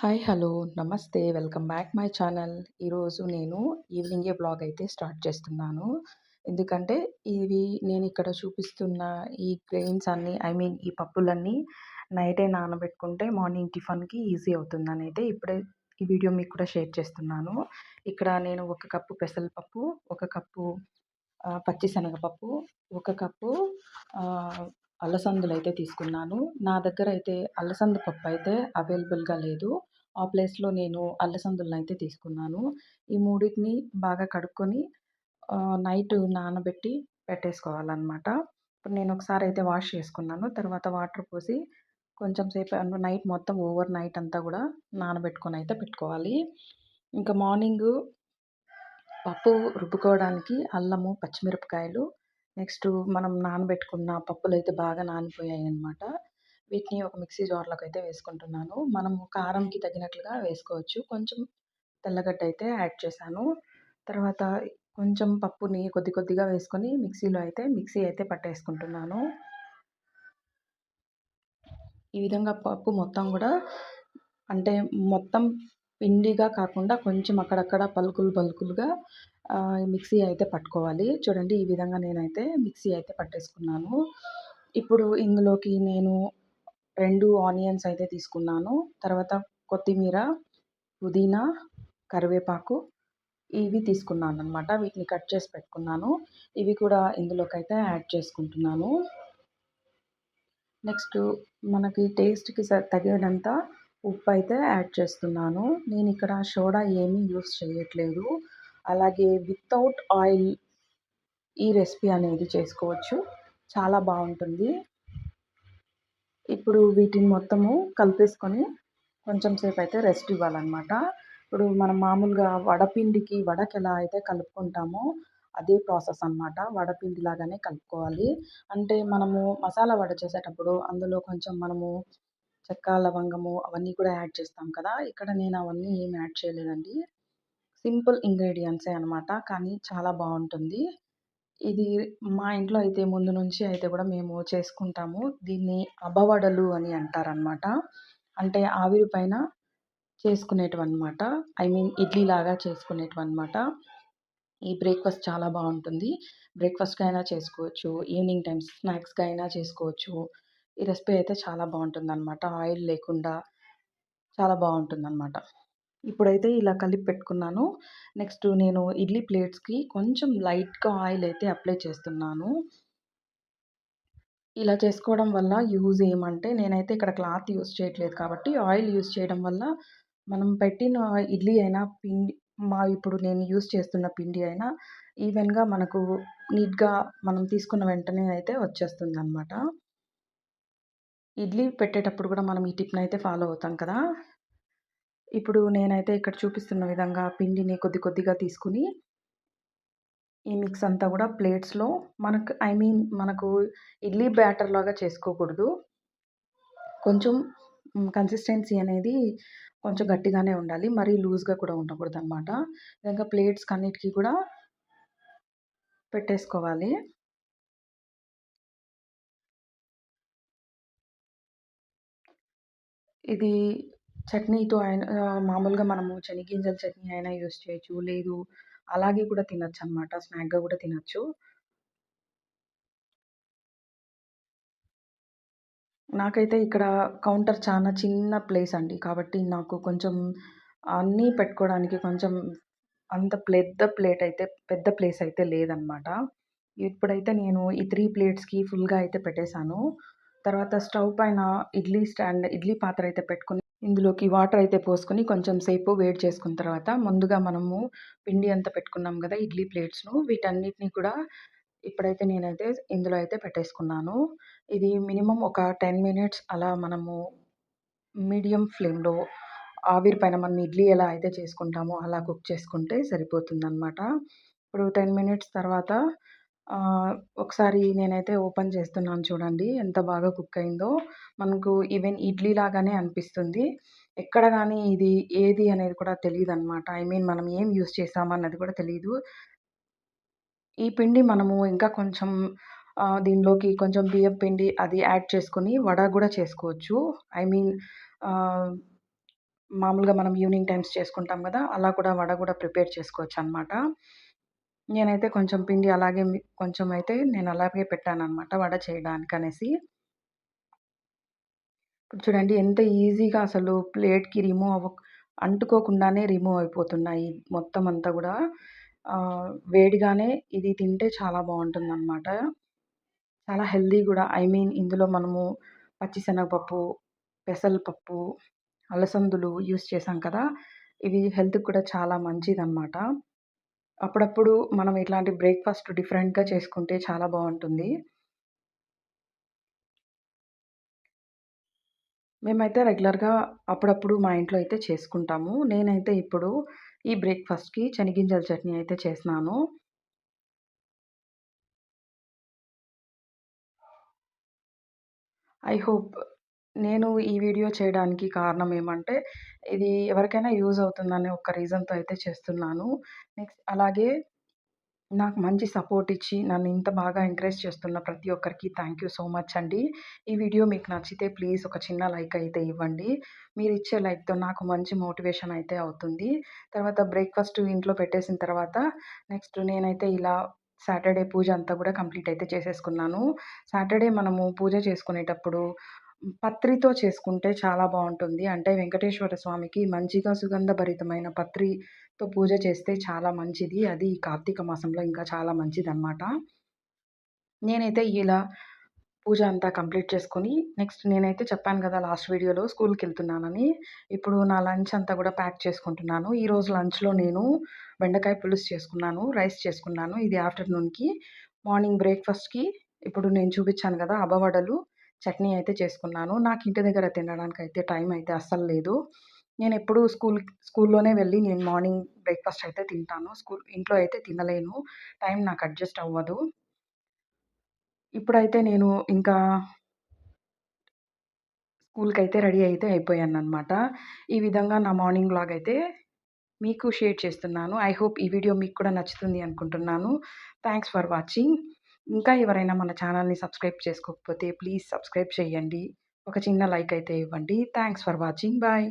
Hi hello నమస్తే welcome back my channel. ఈరోజు నేను ఈవినింగే బ్లాగ్ అయితే స్టార్ట్ చేస్తున్నాను. ఎందుకంటే ఇవి నేను ఇక్కడ చూపిస్తున్న ఈ గ్రెయిన్స్ అన్నీ ఐ మీన్ ఈ పప్పులన్నీ నైటే నానబెట్టుకుంటే మార్నింగ్ టిఫిన్కి ఈజీ అవుతుందని అయితే ఇప్పుడే ఈ వీడియో మీకు కూడా షేర్ చేస్తున్నాను. ఇక్కడ నేను ఒక కప్పు పెసరపప్పు ఒక కప్పు పచ్చిశనగపప్పు ఒక కప్పు అలసందులు అయితే తీసుకున్నాను. నా దగ్గర అయితే అలసంద పప్పు అయితే అవైలబుల్గా లేదు. ఆ ప్లేస్లో నేను అల్లసందులను అయితే తీసుకున్నాను. ఈ మూడింటిని బాగా కడుక్కొని నైట్ నానబెట్టి పెట్టేసుకోవాలన్నమాట. ఇప్పుడు నేను ఒకసారి అయితే వాష్ చేసుకున్నాను. తర్వాత వాటర్ పోసి కొంచెం సేపు నైట్ మొత్తం ఓవర్ నైట్ అంతా కూడా నానబెట్టుకొని అయితే పెట్టుకోవాలి. ఇంకా మార్నింగ్ పప్పు రుబ్బుకోవడానికి అల్లము పచ్చిమిరపకాయలు నెక్స్ట్ మనం నానబెట్టుకున్న పప్పులు అయితే బాగా నానిపోయాయి అన్నమాట వీటిని ఒక మిక్సీ జార్లోకి అయితే వేసుకుంటున్నాను. మనం కారంకి తగినట్లుగా వేసుకోవచ్చు. కొంచెం తెల్లగడ్డ అయితే యాడ్ చేశాను. తర్వాత కొంచెం పప్పుని కొద్ది కొద్దిగా వేసుకొని మిక్సీలో అయితే మిక్సీ అయితే పట్టేసుకుంటున్నాను. ఈ విధంగా పప్పు మొత్తం కూడా అంటే మొత్తం పిండిగా కాకుండా కొంచెం అక్కడక్కడ పలుకులు పలుకులుగా మిక్సీ అయితే పట్టుకోవాలి. చూడండి ఈ విధంగా నేనైతే మిక్సీ అయితే పట్టేసుకున్నాను. ఇప్పుడు ఇందులోకి నేను రెండు ఆనియన్స్ అయితే తీసుకున్నాను. తర్వాత కొత్తిమీర పుదీనా కరివేపాకు ఇవి తీసుకున్నాను అనమాట వీటిని కట్ చేసి పెట్టుకున్నాను. ఇవి కూడా ఇందులోకి అయితే యాడ్ చేసుకుంటున్నాను. నెక్స్ట్ మనకి టేస్ట్కి తగినంత ఉప్పు అయితే యాడ్ చేస్తున్నాను. నేను ఇక్కడ సోడా ఏమీ యూస్ చేయట్లేదు. అలాగే వితౌట్ ఆయిల్ ఈ రెసిపీ అనేది చేసుకోవచ్చు. చాలా బాగుంటుంది. ఇప్పుడు వీటిని మొత్తము కలిపేసుకొని కొంచెం సేపు అయితే రెస్ట్ ఇవ్వాలన్నమాట. ఇప్పుడు మనం మామూలుగా వడపిండికి వడకి ఎలా అయితే కలుపుకుంటామో అదే ప్రాసెస్ అనమాట వడపిండి లాగానే కలుపుకోవాలి. అంటే మనము మసాలా వడ చేసేటప్పుడు అందులో కొంచెం మనము చెక్క లవంగము అవన్నీ కూడా యాడ్ చేస్తాం కదా. ఇక్కడ నేను అవన్నీ ఏం యాడ్ చేయలేదండి. సింపుల్ ఇంగ్రీడియంట్సే అనమాట కానీ చాలా బాగుంటుంది. ఇది మా ఇంట్లో అయితే ముందు నుంచి అయితే కూడా మేము చేసుకుంటాము. దీన్ని అబ్బవడలు అని అంటారనమాట అంటే ఆవిరి పైన చేసుకునేటివన్నమాట. ఐ మీన్ ఇడ్లీ లాగా చేసుకునేటివన్నమాట. ఈ బ్రేక్ఫాస్ట్ చాలా బాగుంటుంది. బ్రేక్ఫాస్ట్గా అయినా చేసుకోవచ్చు. ఈవినింగ్ టైం స్నాక్స్గా అయినా చేసుకోవచ్చు. ఈ రెసిపీ అయితే చాలా బాగుంటుంది అనమాట ఆయిల్ లేకుండా చాలా బాగుంటుంది అనమాట ఇప్పుడైతే ఇలా కలిపి పెట్టుకున్నాను. నెక్స్ట్ నేను ఇడ్లీ ప్లేట్స్కి కొంచెం లైట్గా ఆయిల్ అయితే అప్లై చేస్తున్నాను. ఇలా చేసుకోవడం వల్ల యూజ్ ఏమంటే నేనైతే ఇక్కడ క్లాత్ యూజ్ చేయట్లేదు కాబట్టి ఆయిల్ యూజ్ చేయడం వల్ల మనం పెట్టిన ఇడ్లీ అయినా పిండి మా ఇప్పుడు నేను యూజ్ చేస్తున్న పిండి అయినా ఈవెన్గా మనకు నీట్గా మనం తీసుకున్న వెంటనే అయితే వచ్చేస్తుంది అనమాట ఇడ్లీ పెట్టేటప్పుడు కూడా మనం ఈ టిప్ని అయితే ఫాలో అవుతాం కదా? ఇప్పుడు నేనైతే ఇక్కడ చూపిస్తున్న విధంగా పిండిని కొద్ది కొద్దిగా తీసుకుని ఈ మిక్స్ అంతా కూడా ప్లేట్స్లో మనకు ఐ మీన్ మనకు ఇడ్లీ బ్యాటర్ లాగా చేసుకోకూడదు. కొంచెం కన్సిస్టెన్సీ అనేది కొంచెం గట్టిగానే ఉండాలి. మరీ లూజ్గా కూడా ఉండకూడదు అనమాట ఇంకా ప్లేట్స్ అన్నిటికీ కూడా పెట్టేసుకోవాలి. ఇది చట్నీతో అయినా మామూలుగా మనము శనగింజల చట్నీ అయినా యూస్ చేయొచ్చు. లేదు అలాగే కూడా తినచ్చు అనమాట స్నాక్గా కూడా తినచ్చు. నాకైతే ఇక్కడ కౌంటర్ చాలా చిన్న ప్లేస్ అండి. కాబట్టి నాకు కొంచెం అన్నీ పెట్టుకోవడానికి కొంచెం అంత పెద్ద ప్లేట్ అయితే పెద్ద ప్లేస్ అయితే లేదనమాట. ఇప్పుడైతే నేను ఈ త్రీ ప్లేట్స్కి ఫుల్గా అయితే పెట్టేశాను. తర్వాత స్టవ్ పైన ఇడ్లీ స్టాండ్ ఇడ్లీ పాత్ర అయితే పెట్టుకుని ఇందులోకి వాటర్ అయితే పోసుకొని కొంచెం సేపు వేడి చేసుకున్న తర్వాత ముందుగా మనము పిండి అంతా పెట్టుకున్నాం కదా ఇడ్లీ ప్లేట్స్ను వీటన్నిటిని కూడా ఇప్పుడైతే నేనైతే ఇందులో అయితే పెట్టేసుకున్నాను. ఇది మినిమం ఒక టెన్ మినిట్స్ అలా మనము మీడియం ఫ్లేమ్లో ఆవిరి పైన మనం ఇడ్లీ ఎలా అయితే చేసుకుంటామో అలా కుక్ చేసుకుంటే సరిపోతుందన్నమాట. ఇప్పుడు టెన్ మినిట్స్ తర్వాత ఒకసారి నేనైతే ఓపెన్ చేస్తున్నాను చూడండి ఎంత బాగా కుక్ అయిందో. మనకు ఈవెన్ ఇడ్లీ లాగానే అనిపిస్తుంది. ఎక్కడ కానీ ఇది ఏది అనేది కూడా తెలియదు అనమాట ఐ మీన్ మనం ఏం యూస్ చేసామన్నది కూడా తెలియదు ఈ పిండి మనము ఇంకా కొంచెం దీనిలోకి కొంచెం బియ్యం పిండి అది యాడ్ చేసుకొని వడ కూడా చేసుకోవచ్చు. ఐ మీన్ మామూలుగా మనం ఈవినింగ్ టైమ్స్ చేసుకుంటాం కదా అలా కూడా వడ కూడా ప్రిపేర్ చేసుకోవచ్చు అనమాట నేనైతే కొంచెం పిండి అలాగే కొంచెం అయితే నేను అలాగే పెట్టాను అనమాట వడ చేయడానికి అనేసి ఇప్పుడు చూడండి ఎంత ఈజీగా అసలు ప్లేట్కి రిమూవ్ అవ్వ అంటుకోకుండానే రిమూవ్ అయిపోతున్నాయి మొత్తం అంతా కూడా. వేడిగానే ఇది తింటే చాలా బాగుంటుందన్నమాట. చాలా హెల్దీ కూడా. ఐ మీన్ ఇందులో మనము పచ్చిశనగపప్పు పెసలపప్పు అలసందులు యూస్ చేసాం కదా ఇవి హెల్త్కి కూడా చాలా మంచిదన్నమాట. అప్పుడప్పుడు మనం ఇట్లాంటి బ్రేక్ఫాస్ట్ డిఫరెంట్గా చేసుకుంటే చాలా బాగుంటుంది. మేమైతే రెగ్యులర్గా అప్పుడప్పుడు మా ఇంట్లో అయితే చేసుకుంటాము. నేనైతే ఇప్పుడు ఈ బ్రేక్ఫాస్ట్కి శనగింజల చట్నీ అయితే చేసినాను. ఐ హోప్ నేను ఈ వీడియో చేయడానికి కారణం ఏమంటే ఇది ఎవరికైనా యూజ్ అవుతుందనే ఒక రీజన్తో అయితే చేస్తున్నాను. నెక్స్ట్ అలాగే నాకు మంచి సపోర్ట్ ఇచ్చి నన్ను ఇంత బాగా ఎంకరేజ్ చేస్తున్న ప్రతి ఒక్కరికి థ్యాంక్ యూ సో మచ్ అండి. ఈ వీడియో మీకు నచ్చితే ప్లీజ్ ఒక చిన్న లైక్ అయితే ఇవ్వండి. మీరు ఇచ్చే లైక్తో నాకు మంచి మోటివేషన్ అయితే అవుతుంది. తర్వాత బ్రేక్ఫాస్ట్ ఇంట్లో పెట్టేసిన తర్వాత నెక్స్ట్ నేనైతే ఇలా సాటర్డే పూజ అంతా కూడా కంప్లీట్ అయితే చేసేసుకున్నాను. సాటర్డే మనము పూజ చేసుకునేటప్పుడు పత్రితో చేసుకుంటే చాలా బాగుంటుంది. అంటే వెంకటేశ్వర స్వామికి మంచిగా సుగంధభరితమైన పత్రితో పూజ చేస్తే చాలా మంచిది. అది కార్తీక మాసంలో ఇంకా చాలా మంచిదన్నమాట. నేనైతే ఇలా పూజ అంతా కంప్లీట్ చేసుకొని నెక్స్ట్ నేనైతే చెప్పాను కదా లాస్ట్ వీడియోలో స్కూల్కి వెళ్తున్నానని. ఇప్పుడు నా లంచ్ అంతా కూడా ప్యాక్ చేసుకుంటున్నాను. ఈరోజు లంచ్లో నేను బెండకాయ పులుసు చేసుకున్నాను రైస్ చేసుకున్నాను. ఇది ఆఫ్టర్నూన్కి మార్నింగ్ బ్రేక్ఫాస్ట్కి. ఇప్పుడు నేను చూపించాను కదా అబవడలు చట్నీ అయితే చేసుకున్నాను. నాకు ఇంటి దగ్గర తినడానికి అయితే టైం అయితే అస్సలు లేదు. నేను ఎప్పుడు స్కూల్ స్కూల్లోనే వెళ్ళి నేను మార్నింగ్ బ్రేక్ఫాస్ట్ అయితే తింటాను. స్కూల్ ఇంట్లో అయితే తినలేను. టైం నాకు అడ్జస్ట్ అవ్వదు. ఇప్పుడైతే నేను ఇంకా స్కూల్కి అయితే రెడీ అయితే అయిపోయాను అనమాట ఈ విధంగా నా మార్నింగ్ బ్లాగ్ అయితే మీకు షేర్ చేస్తున్నాను. ఐ హోప్ ఈ వీడియో మీకు కూడా నచ్చుతుంది అనుకుంటున్నాను. Thanks for watching. ఇంకా ఎవరైనా మన ఛానల్ని సబ్స్క్రైబ్ చేసుకోకపోతే ప్లీజ్ సబ్స్క్రైబ్ చేయండి. ఒక చిన్న లైక్ అయితే ఇవ్వండి. Thanks for watching. బాయ్.